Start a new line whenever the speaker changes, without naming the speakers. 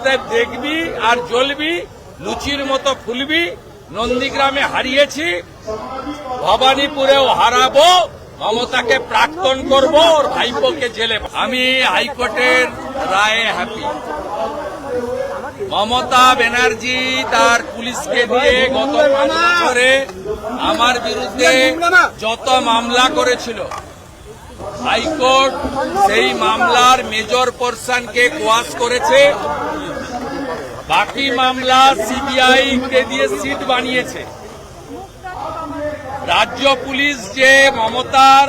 দেখবি আর জ্বলবি লুচির মতো ফুলবি নন্দীগ্রামে হারিয়েছি ভবানীপুরেও হারাবো মমতাকে প্রাক্তন করব ওর ভাইপোকে জেলে আমি হাইকোর্টের রায়ে হ্যাপি মমতা ব্যানার্জি তার পুলিশকে দিয়ে গত পাঁচ বছরে আমার বিরুদ্ধে যত মামলা করেছিল হাইকোর্ট সেই মামলার মেজর পোর্শনকে কোয়াশ করেছে। বাকি মামলা সিবিআই দিয়ে সিট বানিয়েছে। রাজ্য পুলিশ যে মমতার